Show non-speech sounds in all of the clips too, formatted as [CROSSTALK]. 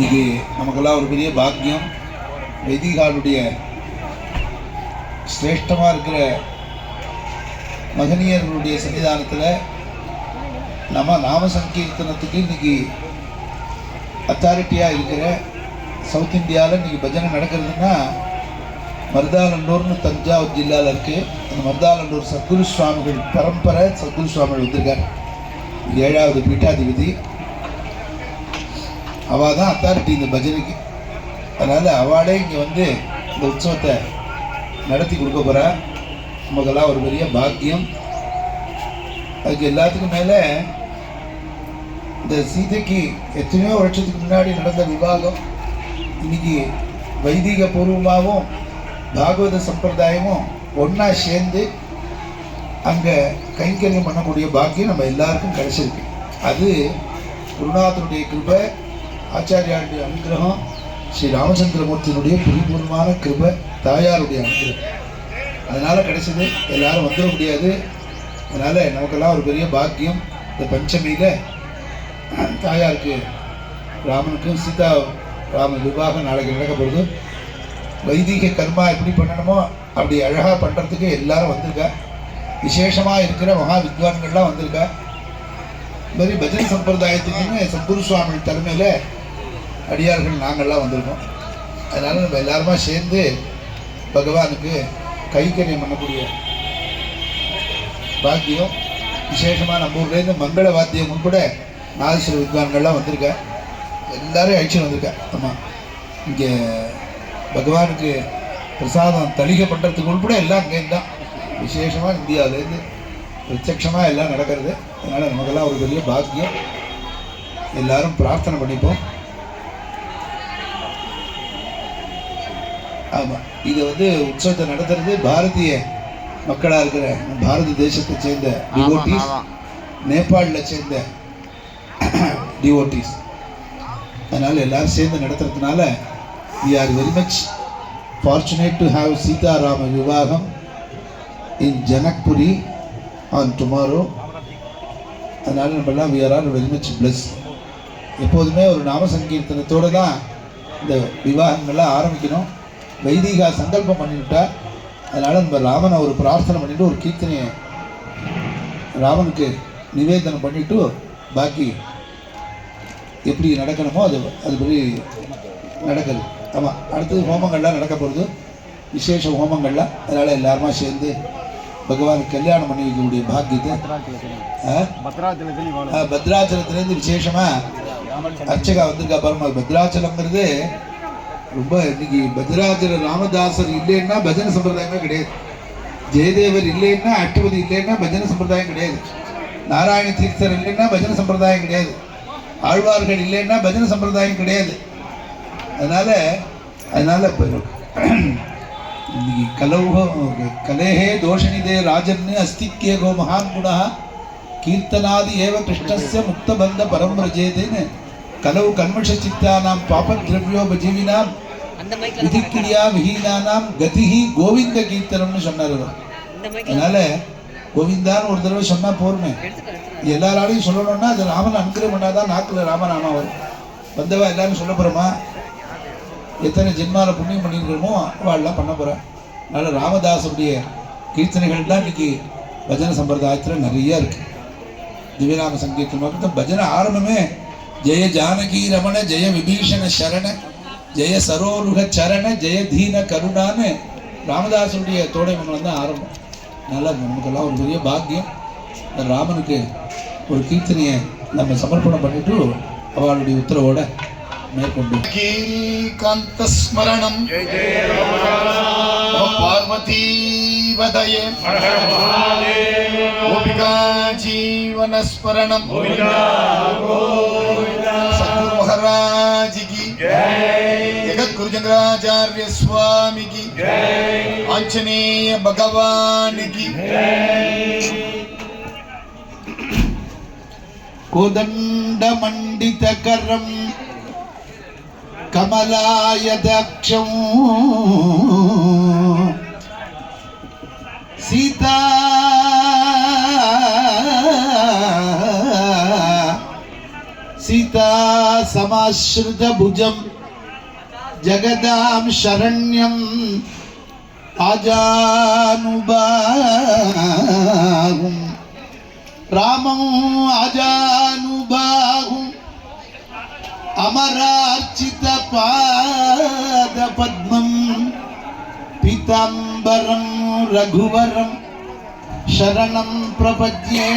இன்னைக்கு நமக்கெல்லாம் ஒரு பெரிய பாக்கியம். வைதிகாலுடைய சிரேஷ்டமாக இருக்கிற மகனியர்களுடைய சன்னிதானத்தில் நம்ம நாம சங்கீர்த்தனத்துக்கு இன்னைக்கு அத்தாரிட்டியாக இருக்கிற சவுத் இந்தியாவில் இன்றைக்கி பஜனை நடக்கிறதுன்னா மருதாலண்டூர்னு தஞ்சாவூர் ஜில்லாவில் இருக்குது அந்த மருதாலண்டூர் சத்குரு சுவாமிகள் பரம்பரை சத்குரு சுவாமிகள் வந்திருக்கார். ஏழாவது பீட்டாதிபதி. அவள் தான் அத்தாரிட்டி இந்த பஜனைக்கு. அதனால் அவளே இங்கே வந்து இந்த உற்சவத்தை நடத்தி கொடுக்க போகிறா நமக்கெல்லாம் ஒரு பெரிய பாக்கியம். அதுக்கு எல்லாத்துக்கும் மேலே இந்த சீதைக்கு எத்தனையோ வருஷத்துக்கு முன்னாடி நடந்த விவாகம் இன்னைக்கு வைதிக பூர்வமாகவும் பாகவத சம்பிரதாயமும் ஒன்றா சேர்ந்து அங்கே கைங்கரியம் பண்ணக்கூடிய பாக்கியம் நம்ம எல்லாருக்கும் கிடைச்சிருக்கு. அது குருநாதனுடைய கிருபை ஆச்சாரியாருடைய அனுகிரகம் ஸ்ரீ ராமச்சந்திரமூர்த்தியினுடைய பரிபூர்ணமான கிருபை தாயாருடைய அனுகிரகம். அதனால் கிடைச்சது எல்லாரும் வந்துட முடியாது. அதனால் நமக்கெல்லாம் ஒரு பெரிய பாக்கியம். இந்த பஞ்சமியில் தாயாருக்கு ராமனுக்கும் சீதா ராம விவாகம் நாளைக்கு நடக்கப்படுது வைதிக கர்மா எப்படி பண்ணணுமோ அப்படி அழகாக பண்ணுறதுக்கு எல்லாரும் வந்திருக்கா. விசேஷமாக இருக்கிற மகா வித்வான்கள்லாம் வந்திருக்கா. இது மாதிரி பஜன் சம்பிரதாயத்துக்குன்னு சத்குரு சுவாமி தலைமையில் அடியார்கள் நாங்கள்லாம் வந்திருக்கோம். அதனால் நம்ம எல்லாருமா சேர்ந்து பகவானுக்கு கைக்கரியம் பண்ணக்கூடிய பாக்கியம். விசேஷமாக நம்ம ஊர்லேருந்து மங்கள வாத்தியம் உட்பட நாதஸ்வர வித்வான்கள்லாம் வந்திருக்கேன் எல்லாரும் அழிச்சு வந்திருக்கேன் ஆமாம் இங்கே பகவானுக்கு பிரசாதம் தளிகை பண்ணுறதுக்கு உட்பட எல்லாம் அங்கே தான். விசேஷமாக இந்தியாவிலேருந்து பிரத்யட்சமாக எல்லாம் நடக்கிறது. அதனால் நமக்கெல்லாம் ஒரு பெரிய பாக்கியம். எல்லாரும் பிரார்த்தனை பண்ணிப்போம். ஆமாம் இது வந்து உற்சவத்தை நடத்துறது பாரதிய மக்களாக இருக்கிற பாரத தேசத்தை சேர்ந்த டிவோட்டிஸ் நேபாளில் சேர்ந்த [CLEARS THROAT] டிவோட்டிஸ் அதனால் எல்லாரும் சேர்ந்து நடத்துறதுனால we are very much fortunate to have Sitarama விவாகம் in ஜனக்புரி on tomorrow. அதனால் நம்மெல்லாம் we are all very much blessed. எப்போதுமே ஒரு நாம சங்கீர்த்தனத்தோடு தான் இந்த விவாகங்கள்லாம் ஆரம்பிக்கணும். வைதிகா சங்கல்பம் பண்ணிவிட்டா அதனால் நம்ம ராமனை ஒரு பிரார்த்தனை பண்ணிட்டு ஒரு கீர்த்தனையை ராமனுக்கு நிவேதனம் பண்ணிவிட்டு பாக்கி எப்படி நடக்கணுமோ அது அதுபடி நடக்குது. ஆமாம் அடுத்தது ஹோமங்கள்லாம் நடக்க போகிறது விசேஷ ஹோமங்கள்லாம் அதனால் எல்லாருமா சேர்ந்து பகவானுக்கு கல்யாணம் பண்ணி வைக்கக்கூடிய பாக்கியத்தை பத்ராச்சலத்திலேருந்து பத்ராச்சலத்துலேருந்து விசேஷமாக அர்ச்சகா வந்திருக்கா பாருமா பத்ராச்சலங்கிறது ரொம்ப இன்னைக்கு பத்ராஜர் ராமதாசர் இல்லைன்னா பஜனை சம்பிரதாயமே கிடையாது. ஜெயதேவர் இல்லைன்னா அஷ்டபதி இல்லைன்னா பஜனை சம்பிரதாயம் கிடையாது. நாராயண தீர்த்தர் இல்லைன்னா பஜனை சம்பிரதாயம் கிடையாது. ஆழ்வார்கள் இல்லைன்னா பஜனை சம்பிரதாயம் கிடையாது. அதனால அதனால இப்போ இன்னைக்கு கலௌக கலேஹே தோஷனிதே ராஜன்னு அஸ்தித்யேகோ மகான் குணா கீர்த்தனாதி ஏவ கிருஷ்ணஸ்ய முக்தபந்த பரம் ரஜேதேன்னு கலவு கண்மஷ சித்தானாம் பாபத்ரவியோபஜீவினாம் விதிக்கிரியா விஹீனானாம். கதிஹி கோவிந்த கீர்த்தனம்னு சொன்னார் அதனால கோவிந்தான்னு ஒரு தடவை சொன்னா போருமே. எல்லாராலையும் சொல்லணும்னா அது ராமன் அனுகிரகம் பண்ணாதான் நாக்குல ராமநாமா வரும். வந்தவா எல்லாரும் சொல்ல போறோமா? எத்தனை ஜென்மால புண்ணியம் பண்ணியிருக்கிறோமோ அவள்லாம் பண்ண போறா. அதனால ராமதாசனுடைய கீர்த்தனைகள் தான் இன்னைக்கு பஜனை சம்பிரதாயத்தில் நிறைய இருக்கு. திவ்யநாம சங்கீர்த்தனம் மட்டும் பஜனை ஆரம்பமே ஜெய ஜானகி ரமண ஜெய விபீஷண சரண ஜெய சரோருக சரண ஜெய தீன கருணான்னு ராமதாசனுடைய தோடை மங்கலம் தான் ஆரம்பம் அதனால் நமக்கெல்லாம் ஒரு பெரிய பாக்கியம் இந்த ராமனுக்கு ஒரு கீர்த்தனையை நம்ம சமர்ப்பணம் பண்ணிட்டு அவளுடைய உத்தரவோட மேற்கொண்டு कान्तस्मरणं पार्वतीवदये गोपिका जीवनस्मरणं మహారాజుకి. జగద్గురుజంగరాచార్య స్వామికి. ఆంజనేయ భగవానికి. కోదండమండితకరం కమలాయదాక్షం. సీతా సీతా సమాశ్రిత భుజం జగదాం శరణ్యం ఆజానుబాహుం రామం ఆజానుబాహుం అమరార్చిత పాద పద్మం పీతాంబరం రఘువరం. శరణం ప్రపద్యే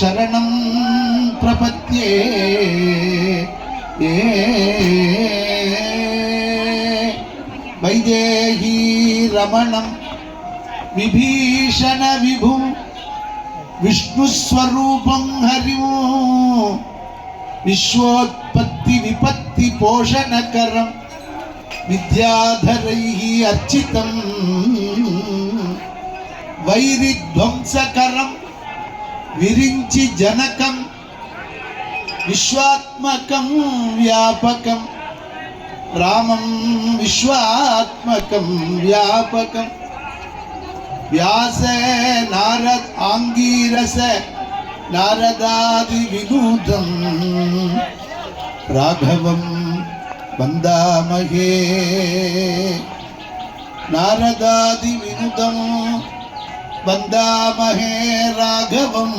शरणं प्रपद्ये शरणं प्रपद्ये वैदेही रमणं विभीषणविभु विष्णुस्वरूपं हरिं विश्वोत्पत्तिविपत्तिपोषणकरं विद्याधरैः విరించి జనకం విశ్వాత్మకం వ్యాపకం రామం విశ్వాత్మకం వ్యాపకం వ్యాస నారద ఆంగీరస నారదాది వినూతం రాఘవం వందామహే నారదాది వినుతం वन्दामहे राघवं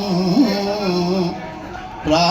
रा